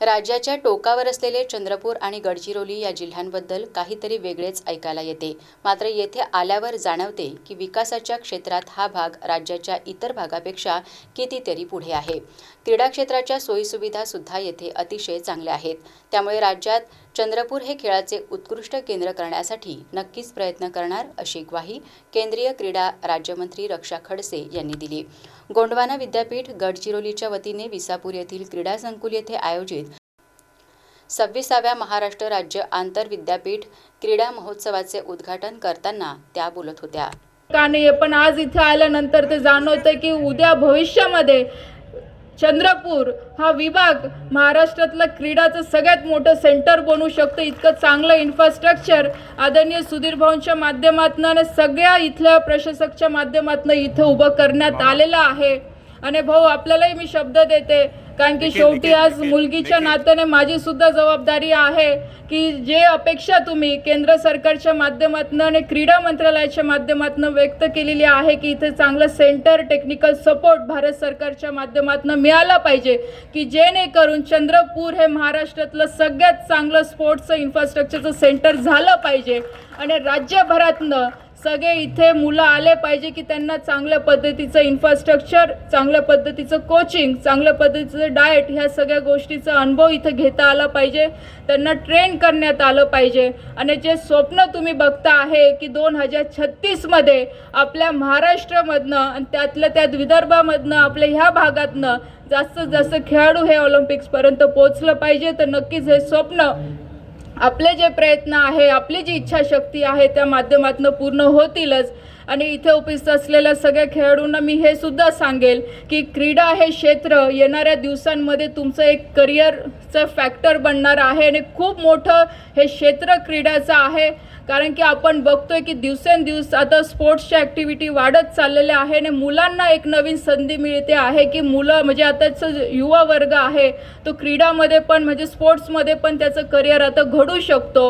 राज्याच्या टोकावर असलेले चंद्रपूर आणि गडचिरोली या जिल्ह्यांबद्दल काहीतरी वेगळेच ऐकायला येते. मात्र येथे आल्यावर जाणवते की विकासाच्या क्षेत्रात हा भाग राज्याच्या इतर भागापेक्षा कितीतरी पुढे आहे. क्रीडा क्षेत्राच्या सोयीसुविधा सुद्धा येथे अतिशय चांगल्या आहेत. त्यामुळे राज्यात चंद्रपूर हे खेळाचे उत्कृष्ट केंद्र करण्यासाठी नक्कीच प्रयत्न करणार अशी ग्वाही केंद्रीय क्रीडा राज्यमंत्री रक्षा खडसे यांनी दिली. गोंडवाना विद्यापीठ गडचिरोलीच्या वतीने विसापूर येथील क्रीडा संकुल येथे आयोजित सव्वीसाव्या महाराष्ट्र राज्य आंतर विद्यापीठ क्रीडा महोत्सवाचे उद्घाटन करताना त्या बोलत होत्या. का नाही पण आज इथे आल्यानंतर ते जाणवतं की उद्या भविष्यामध्ये चंद्रपूर हा विभाग महाराष्ट्रातलं क्रीडाचं सगळ्यात मोठं सेंटर बनू शकतं. इतकं चांगलं इन्फ्रास्ट्रक्चर आदरणीय सुधीर भाऊंच्या माध्यमातून आणि सगळ्या इथल्या प्रशासकच्या माध्यमातून इथं उभं करण्यात आलेलं आहे. आणि भाऊ आपल्यालाही मी शब्द देते कारण की शेवटी आज मुलगीच्या नात्याने माझी सुद्धा जबाबदारी आहे की जे अपेक्षा तुम्ही केंद्र सरकारच्या माध्यमातून आणि क्रीडा मंत्रालयाच्या माध्यमातून व्यक्त केलेली आहे की इथे चांगलं सेंटर टेक्निकल सपोर्ट भारत सरकारच्या माध्यमातून मिळाला पाहिजे की जेणेकरून चंद्रपूर हे महाराष्ट्रातलं सगळ्यात चांगलं स्पोर्ट्सचं इन्फ्रास्ट्रक्चरचं सेंटर झालं पाहिजे. आणि राज्यभरातनं सगळे इथे मुलं आले पाहिजे की त्यांना चांगल्या पद्धतीचं इन्फ्रास्ट्रक्चर चांगल्या पद्धतीचं कोचिंग चांगल्या पद्धतीचं डाएट ह्या सगळ्या गोष्टीचा अनुभव इथं घेता आला पाहिजे. त्यांना ट्रेन करण्यात आलं पाहिजे. आणि जे स्वप्न तुम्ही बघता आहे की दोन हजार छत्तीसमध्ये आपल्या महाराष्ट्रामधनं आणि त्यातल्या त्यात विदर्भामधनं आपल्या ह्या भागातनं जास्तीत जास्त खेळाडू हे ऑलिम्पिक्सपर्यंत पोचलं पाहिजे. तर नक्कीच हे स्वप्न आपले जे प्रयत्न आहे आपली जी इच्छाशक्ती आहे त्या माध्यमातून पूर्ण होतीलच. आणि इथे उपस्थित असलेल्या सगळ्या खेळाडूंना मी हे सुद्धा सांगेल की क्रीडा हे क्षेत्र येणाऱ्या दिवसांमध्ये तुमचं एक करिअरचं फॅक्टर बनणार आहे आणि खूप मोठं हे क्षेत्र क्रीडाचं आहे. कारण की आपण बघतोय की दिवसेंदिवस आता स्पोर्ट्सच्या ॲक्टिव्हिटी वाढत चाललेल्या आहे आणि मुलांना एक नवीन संधी मिळते आहे की मुलं म्हणजे आताचं युवा वर्ग आहे तो क्रीडामध्ये पण म्हणजे स्पोर्ट्समध्ये पण त्याचं करिअर आता घडू शकतो.